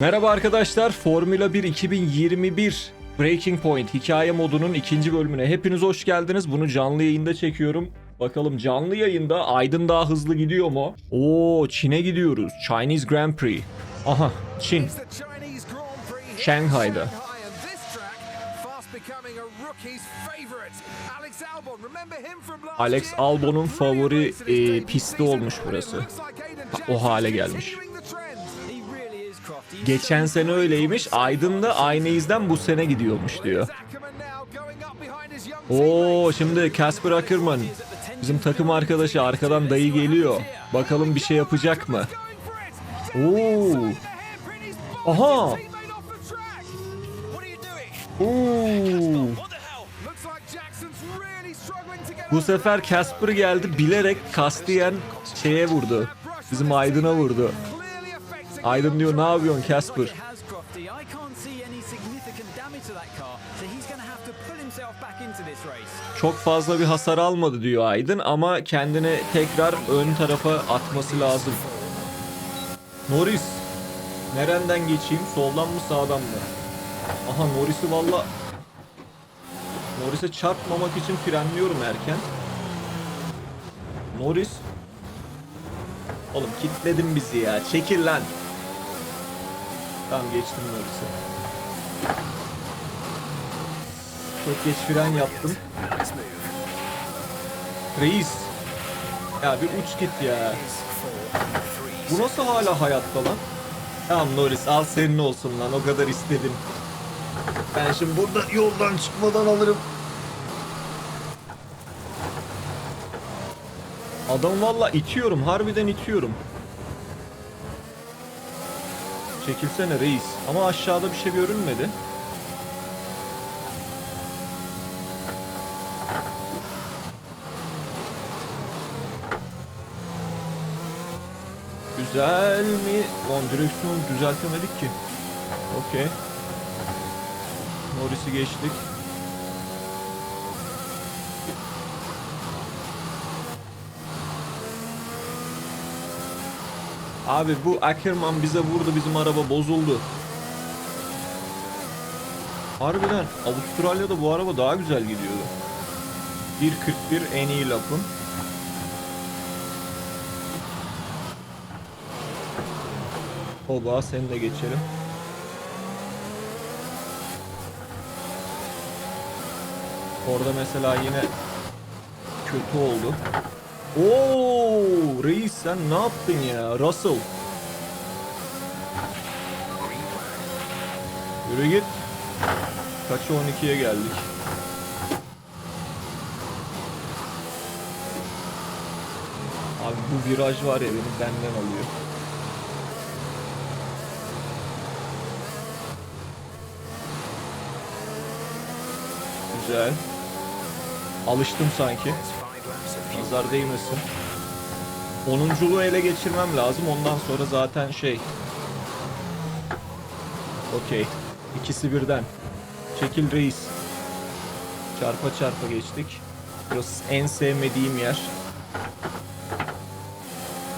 Merhaba arkadaşlar, Formula 1 2021 Breaking Point hikaye modunun ikinci bölümüne hepiniz hoş geldiniz. Bunu canlı yayında çekiyorum. Bakalım canlı yayında Aydın daha hızlı gidiyor mu? Oo Çin'e gidiyoruz. Chinese Grand Prix. Aha Çin. Shanghai'da. Alex Albon'un favori e, pisti olmuş burası. O hale gelmiş. Geçen sene öyleymiş. Aydın da aynı izden bu sene gidiyormuş diyor. Oo şimdi Casper Ackerman bizim takım arkadaşı arkadan dayı geliyor. Bakalım bir şey yapacak mı? Oo. Aha. Oo. Bu sefer Casper geldi bilerek Castian şeye vurdu. Bizim Aydın'a vurdu. Aydın diyor ne yapıyorsun Casper? Çok fazla bir hasar almadı diyor Aydın ama kendini tekrar ön tarafa atması lazım. Norris. Nereden geçeyim? Soldan mı sağdan mı? Aha Norris'i valla Norris'e çarpmamak için frenliyorum erken. Norris Oğlum kitledin bizi ya. Çekil lan. Tamam geçtim Norris'e. Çok geç fren yaptım. Reis. Ya bir uç git ya. Bu nasıl hala hayatta lan? Tamam Norris al senin olsun lan o kadar istedim. Ben şimdi burada yoldan çıkmadan alırım. Adam valla itiyorum harbiden itiyorum. Çekilsene reis. Ama aşağıda bir şey görünmedi. Güzel mi? Lan direksiyonu düzeltemedik ki. Okey. Norris'i geçtik. Abi bu Ackerman bize vurdu bizim araba bozuldu. Harbiden Avustralya'da bu araba daha güzel gidiyordu. 1.41 en iyi lapım. Oba seni de geçelim. Orada mesela yine kötü oldu. Oo, reis sen ne yaptın ya? Russell. Yürü git. Kaçı 12'ye geldik. Abi bu viraj var ya beni benden alıyor. Güzel. Alıştım sanki. Nazar değmesin. 10'unculuğu ele geçirmem lazım. Ondan sonra zaten şey. Okey. İkisi birden. Çekil reis. Çarpa çarpa geçtik. Burası en sevmediğim yer.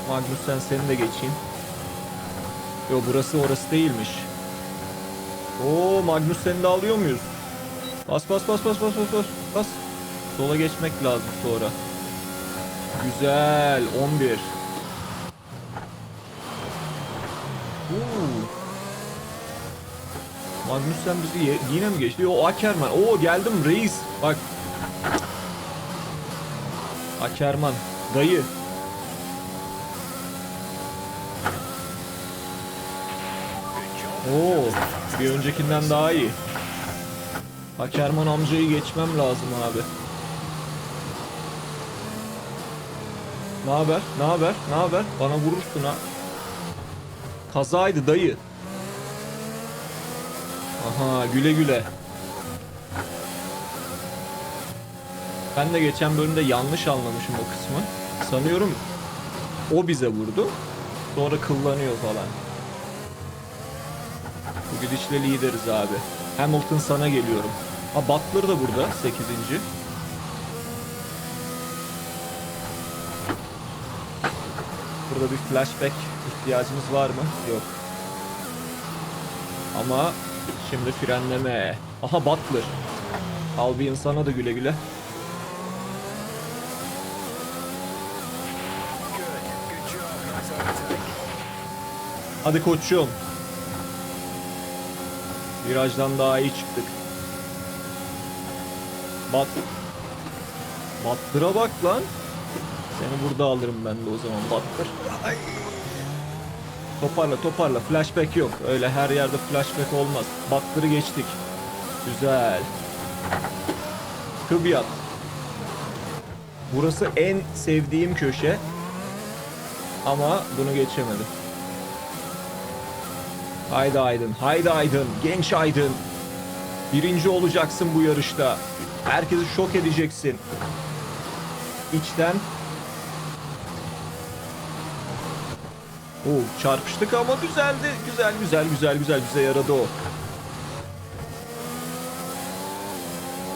Magnussen seni de geçeyim. Yo burası orası değilmiş. Oo Magnussen'i de alıyor muyuz? Bas bas bas bas bas bas bas. Bas. Sola geçmek lazım sonra. Güzel. 11. Oo. Magnussen bizi yine mi geçti? O Ackerman. Oo geldim reis. Bak. Ackerman. Dayı. Oo. Bir öncekinden daha iyi. Ackerman amcayı geçmem lazım abi. Ne haber? Ne haber? Ne haber? Bana vurursun ha. Kazaydı dayı. Aha güle güle. Ben de geçen bölümde yanlış anlamışım o kısmı. Sanıyorum o bize vurdu. Sonra kıllanıyor falan. Bu gidişle lideriz abi. Hamilton sana geliyorum. Ha Butler da burada 8. Burada bir flashback ihtiyacımız var mı? Yok. Ama şimdi frenleme. Aha Butler. Al bir insana da güle güle. Hadi koçum. Virajdan daha iyi çıktık. Bat. Butler'a bak lan. Seni burada alırım ben de o zaman. Ay. Toparla toparla flashback yok. Öyle her yerde flashback olmaz. Butler'ı geçtik. Güzel. Kıbyat. Burası en sevdiğim köşe. Ama bunu geçemedim. Haydi Aydın, haydi Aydın, genç Aydın. Birinci olacaksın bu yarışta. Herkesi şok edeceksin. İçten. Oo, çarpıştık ama düzeldi. Güzel, güzel, güzel, güzel. Bize yaradı o.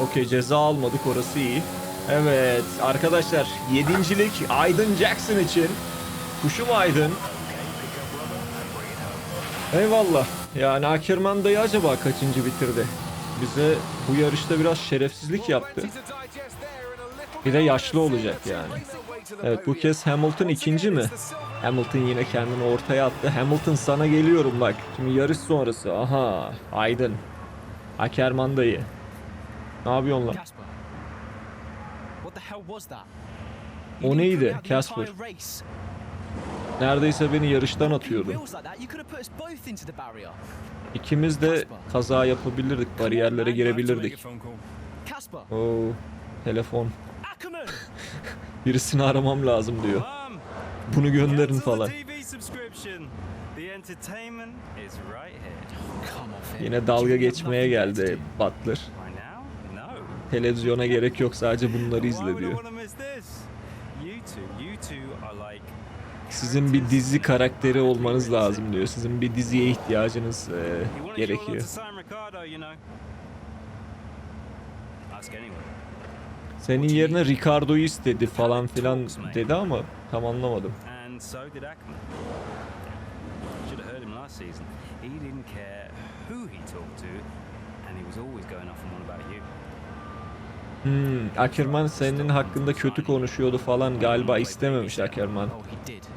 Okey ceza almadık orası iyi. Evet arkadaşlar yedincilik Aydın Jackson için. Kuşum Aydın. Eyvallah. Yani Ackerman dayı acaba kaçıncı bitirdi? Bize bu yarışta biraz şerefsizlik yaptı. Bir de yaşlı olacak yani. Evet bu kez Hamilton ikinci mi? Hamilton yine kendini ortaya attı. Hamilton sana geliyorum bak. Şimdi yarış sonrası. Aha Aydın. Ackerman dayı. Ne yapıyorsun lan? Casper. What the hell was that? O neydi, Casper? Neredeyse beni yarıştan atıyordu. İkimiz de kaza yapabilirdik, bariyerlere girebilirdik. Oo, telefon. Birisini aramam lazım diyor. Bunu gönderin falan. Yine dalga geçmeye geldi Butler. Televizyona gerek yok sadece bunları izle diyor. Sizin bir dizi karakteri olmanız lazım diyor. Sizin bir diziye ihtiyacınız e, gerekiyor. Senin yerine Ricardo'yu istedi falan filan dedi ama tam anlamadım. Hmm, Ackerman senin hakkında kötü konuşuyordu falan galiba istememiş Ackerman. Oh,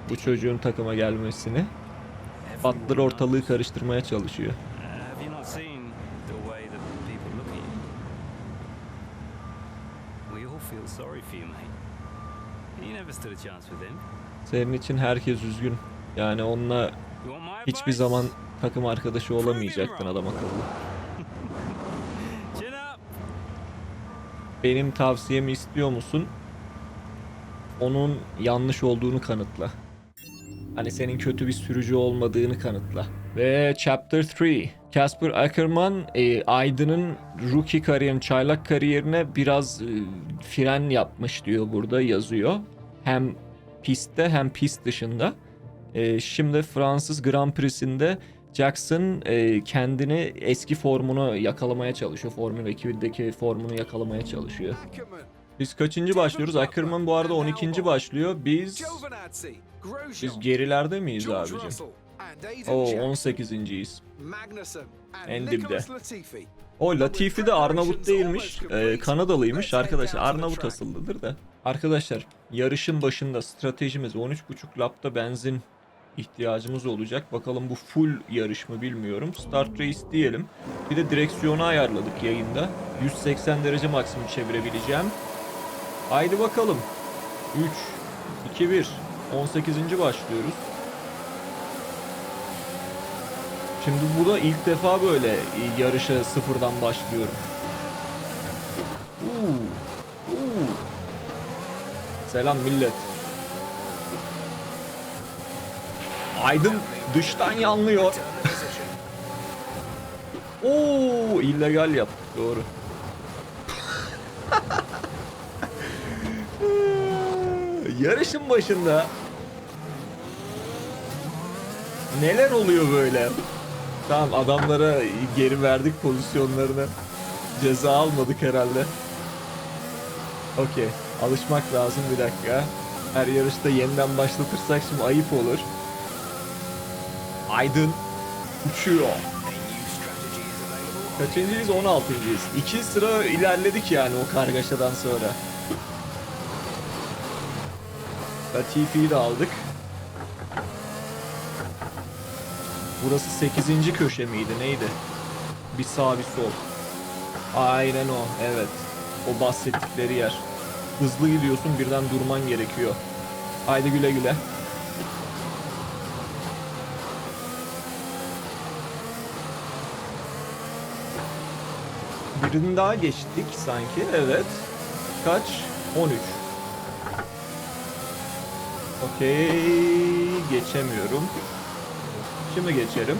bu çocuğun takıma gelmesini. Butler ortalığı karıştırmaya çalışıyor. Sorry for you, mate. You never stood a chance with him. Senin için herkes üzgün. Yani onunla hiçbir zaman takım arkadaşı olamayacaktın adam akıllı. Benim tavsiyemi istiyor musun? Onun yanlış olduğunu kanıtla. Hani senin kötü bir sürücü olmadığını kanıtla. Ve Chapter 3. Casper Ackerman, e, Aydın'ın rookie kariyerin, çaylak kariyerine biraz e, fren yapmış diyor burada yazıyor. Hem pistte hem pist dışında. E, şimdi Fransız Grand Prix'sinde Jackson e, kendini eski formunu yakalamaya çalışıyor. Formula 2'deki formunu yakalamaya çalışıyor. Biz kaçıncı başlıyoruz? Ackerman bu arada 12. başlıyor. Biz biz gerilerde miyiz abicim? O 18.yiz. En dibde. O Latifi de Arnavut değilmiş. e, Kanadalıymış arkadaşlar. Arnavut asıllıdır da. Arkadaşlar yarışın başında stratejimiz 13.5 lapta benzin ihtiyacımız olacak. Bakalım bu full yarış mı bilmiyorum. Start race diyelim. Bir de direksiyonu ayarladık yayında. 180 derece maksimum çevirebileceğim. Haydi bakalım. 3, 2, 1. 18. başlıyoruz. Şimdi bu da ilk defa böyle yarışa sıfırdan başlıyorum. Uuu, uuu. Selam millet. Aydın dıştan yanlıyor. Oo, illegal yaptık doğru. Yarışın başında neler oluyor böyle? Tamam adamlara geri verdik pozisyonlarını. Ceza almadık herhalde. Okey. Alışmak lazım bir dakika. Her yarışta yeniden başlatırsak şimdi ayıp olur. Aydın uçuyor. Kaçıncıyız? 16.yız. İki sıra ilerledik yani o kargaşadan sonra. Latifi'yi de aldık. Burası 8. köşe miydi? Neydi? Bir sağ bir sol. Aynen o. Evet. O bahsettikleri yer. Hızlı gidiyorsun birden durman gerekiyor. Haydi güle güle. Birini daha geçtik sanki. Evet. Kaç? 13. Okey. Geçemiyorum. Şimdi geçerim.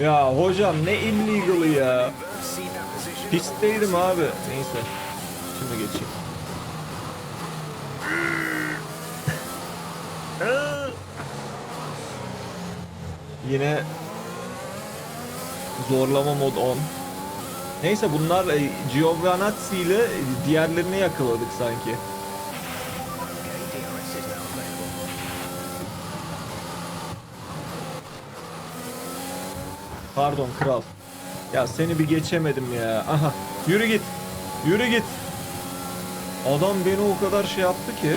Ya hocam ne illegal'ı ya. Pistteydim abi. Neyse. Şimdi geçeyim. Yine zorlama mod 10. Neyse bunlar e, Giovanazzi ile diğerlerini yakaladık sanki. Pardon kral. Ya seni bir geçemedim ya. Aha yürü git. Yürü git. Adam beni o kadar şey yaptı ki.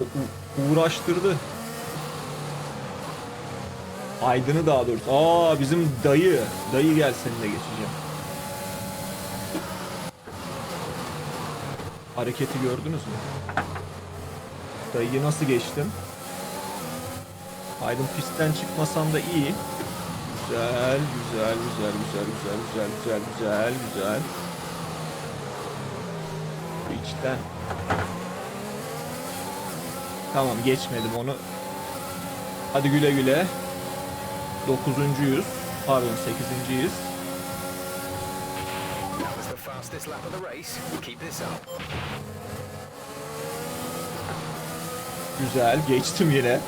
U- uğraştırdı. Aydın'ı daha doğrusu. Aa bizim dayı. Dayı gel seninle geçeceğim. Hareketi gördünüz mü? Dayıyı nasıl geçtim? Aydın pistten çıkmasan da iyi. Güzel, güzel, güzel, güzel, güzel, güzel, güzel, güzel, güzel. İçten. Tamam geçmedim onu. Hadi güle güle. Dokuzuncuyuz. Pardon sekizinciyiz. Güzel geçtim yine.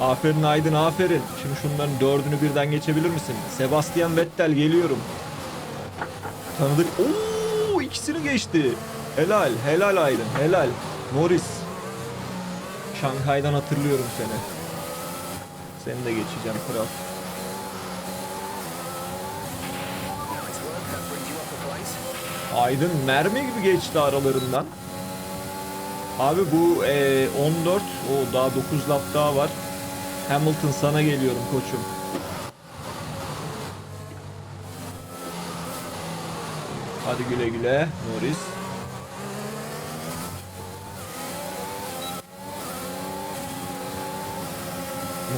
Aferin Aydın aferin. Şimdi şunların dördünü birden geçebilir misin? Sebastian Vettel geliyorum. Tanıdık. Oo ikisini geçti. Helal helal Aydın helal. Norris. Şanghay'dan hatırlıyorum seni. Seni de geçeceğim kral. Aydın mermi gibi geçti aralarından. Abi bu eee, 14, o daha 9 lap daha var. Hamilton sana geliyorum koçum. Hadi güle güle Norris.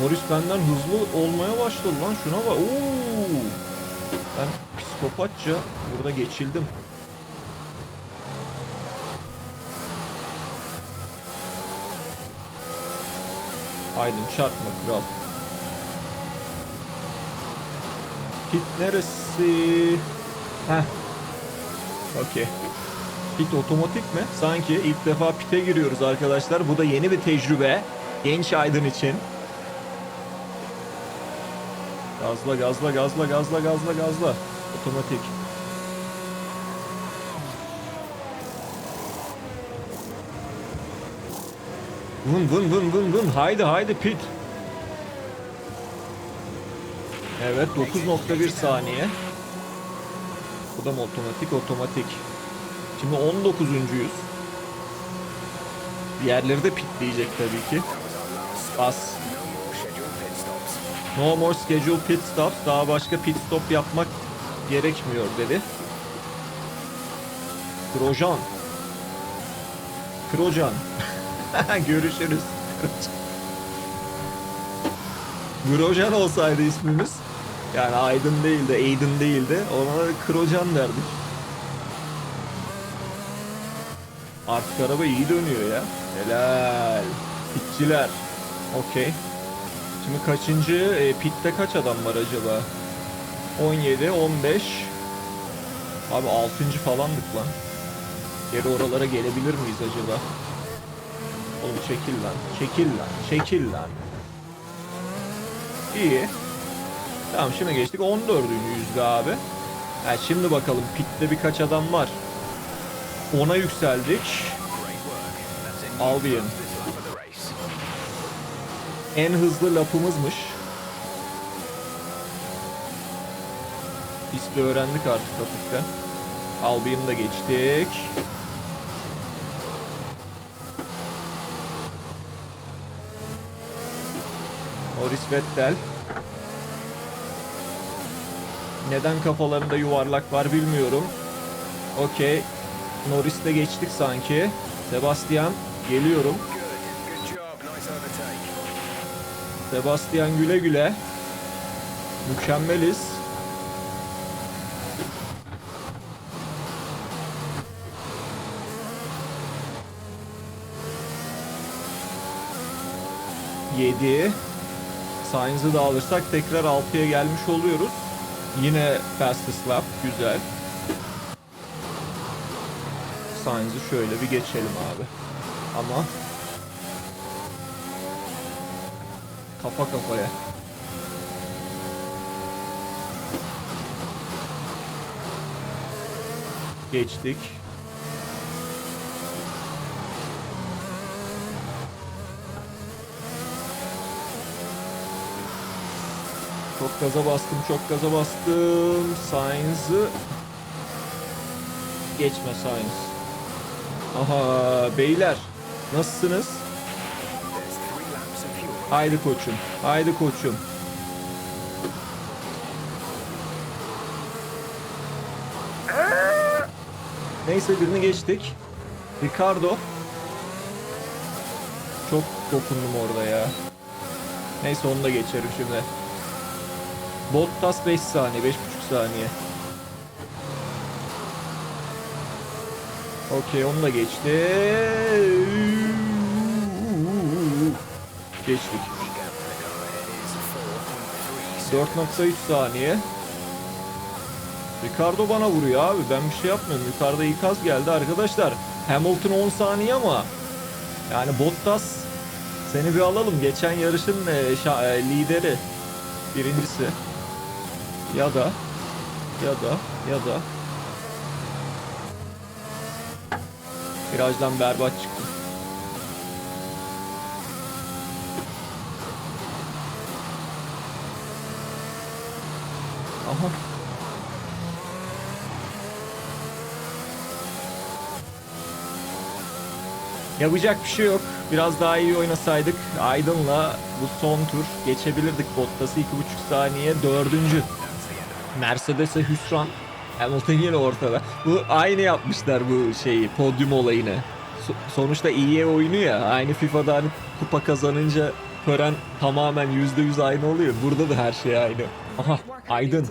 Norris benden hızlı olmaya başladı lan şuna bak. Oo! Ben psikopatça burada geçildim. Aydın çarpma kral. Pit neresi? Heh. Okey. Pit otomatik mi? Sanki ilk defa pite giriyoruz arkadaşlar. Bu da yeni bir tecrübe. Genç Aydın için. Gazla gazla gazla gazla gazla gazla. Otomatik. Vın vın vın vın vın. Haydi haydi pit. Evet 9.1 saniye. Bu da mı otomatik? Otomatik. Şimdi 19.yüz. Diğerleri de pitleyecek tabii ki. Bas. No more scheduled pit stops. Daha başka pit stop yapmak gerekmiyor dedi. Grosjean. Grosjean. Görüşürüz. Grosjean olsaydı ismimiz. Yani Aydın değil de Aydın değil de ona da Grosjean derdik. Artık araba iyi dönüyor ya. Helal. Pitçiler. Okey. Şimdi kaçıncı? E, pitte kaç adam var acaba? 17, 15. Abi 6. falandık lan. Geri oralara gelebilir miyiz acaba? Oğlum çekil lan. Çekil lan. Çekil lan. İyi. Tamam şimdi geçtik 14. yüzde abi. Ha, şimdi bakalım pitte birkaç adam var. Ona yükseldik. Albion. En hızlı lapımızmış. Pisti öğrendik artık hafiften. Albion'u da geçtik. Morris Vettel. Neden kafalarında yuvarlak var bilmiyorum. Okey. Norris'le geçtik sanki. Sebastian geliyorum. Sebastian güle güle. Mükemmeliz. Yedi. Sainz'ı da alırsak tekrar 6'ya gelmiş oluyoruz. Yine fastest lap. Güzel. Sainz'ı şöyle bir geçelim abi. Ama kafa kafaya. Geçtik. Çok gaza bastım, çok gaza bastım. Sainz'ı geçme Sainz. Aha beyler nasılsınız? Haydi koçum. Haydi koçum. Neyse birini geçtik. Ricardo. Çok dokundum orada ya. Neyse onu da geçerim şimdi. Bottas 5 saniye, 5.5 saniye. Okey onu da geçti. Geçtik. The gap in the car ahead is 4.3 4.3 saniye. Ricardo bana vuruyor abi. Ben bir şey yapmıyorum. Yukarıda ikaz geldi arkadaşlar. Hamilton 10 saniye ama yani Bottas seni bir alalım. Geçen yarışın e, e, lideri birincisi. Ya da ya da ya da Virajdan berbat çıktı. Aha. Yapacak bir şey yok. Biraz daha iyi oynasaydık Aydın'la bu son tur geçebilirdik Bottas'ı 2.5 saniye dördüncü. Mercedes'e hüsran. Hamilton yine ortada. Bu aynı yapmışlar bu şeyi podyum olayını. So- sonuçta iyiye oynuyor ya. Aynı FIFA'da hani kupa kazanınca tören tamamen %100 aynı oluyor. Burada da her şey aynı. Aha Aydın.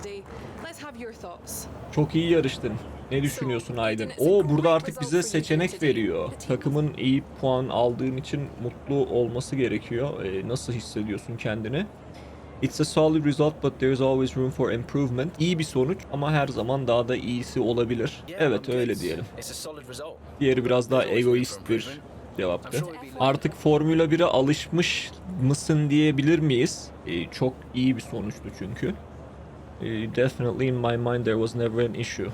Çok iyi yarıştın. Ne düşünüyorsun Aydın? O burada artık bize seçenek veriyor. Takımın iyi puan aldığın için mutlu olması gerekiyor. Ee, nasıl hissediyorsun kendini? It's a solid result but there's always room for improvement. İyi bir sonuç ama her zaman daha da iyisi olabilir. Evet öyle diyelim. Diğeri biraz daha egoist bir cevaptı. Artık Formula 1'e alışmış mısın diyebilir miyiz? Ee, çok iyi bir sonuçtu çünkü. Ee, definitely in my mind there was never an issue.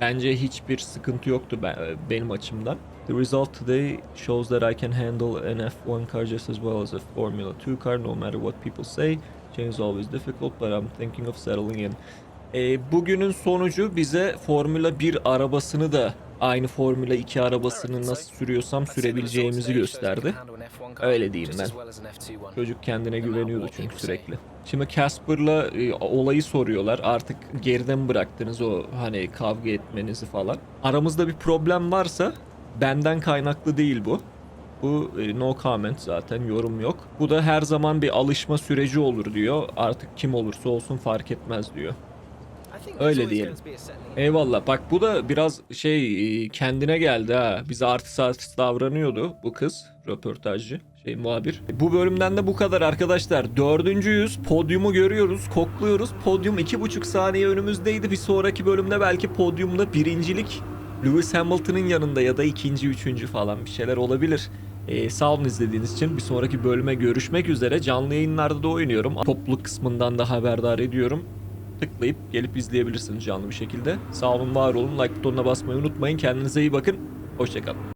Bence hiçbir sıkıntı yoktu ben, benim açımdan. The result today shows that I can handle an F1 car just as well as a Formula 2 car no matter what people say. Change is always difficult but I'm thinking of settling in. Ee, bugünün sonucu bize Formula 1 arabasını da aynı Formula 2 arabasını nasıl sürüyorsam sürebileceğimizi gösterdi. Öyle diyeyim ben. Çocuk kendine güveniyordu çünkü sürekli. Şimdi Casper'la e, olayı soruyorlar. Artık geride mi bıraktınız o hani kavga etmenizi falan. Aramızda bir problem varsa benden kaynaklı değil bu. Bu e, no comment zaten yorum yok. Bu da her zaman bir alışma süreci olur diyor. Artık kim olursa olsun fark etmez diyor. Öyle diyelim. Eyvallah. Bak bu da biraz şey e, kendine geldi ha. Bize artist artist davranıyordu bu kız röportajcı şey muhabir. Bu bölümden de bu kadar arkadaşlar. Dördüncüyüz. Podyumu görüyoruz. Kokluyoruz. Podyum iki buçuk saniye önümüzdeydi. Bir sonraki bölümde belki podyumda birincilik Lewis Hamilton'ın yanında ya da ikinci, üçüncü falan bir şeyler olabilir. Ee, sağ olun izlediğiniz için. Bir sonraki bölüme görüşmek üzere. Canlı yayınlarda da oynuyorum. Topluluk kısmından da haberdar ediyorum tıklayıp gelip izleyebilirsiniz canlı bir şekilde. Sağ olun, var olun. Like butonuna basmayı unutmayın. Kendinize iyi bakın. Hoşçakalın.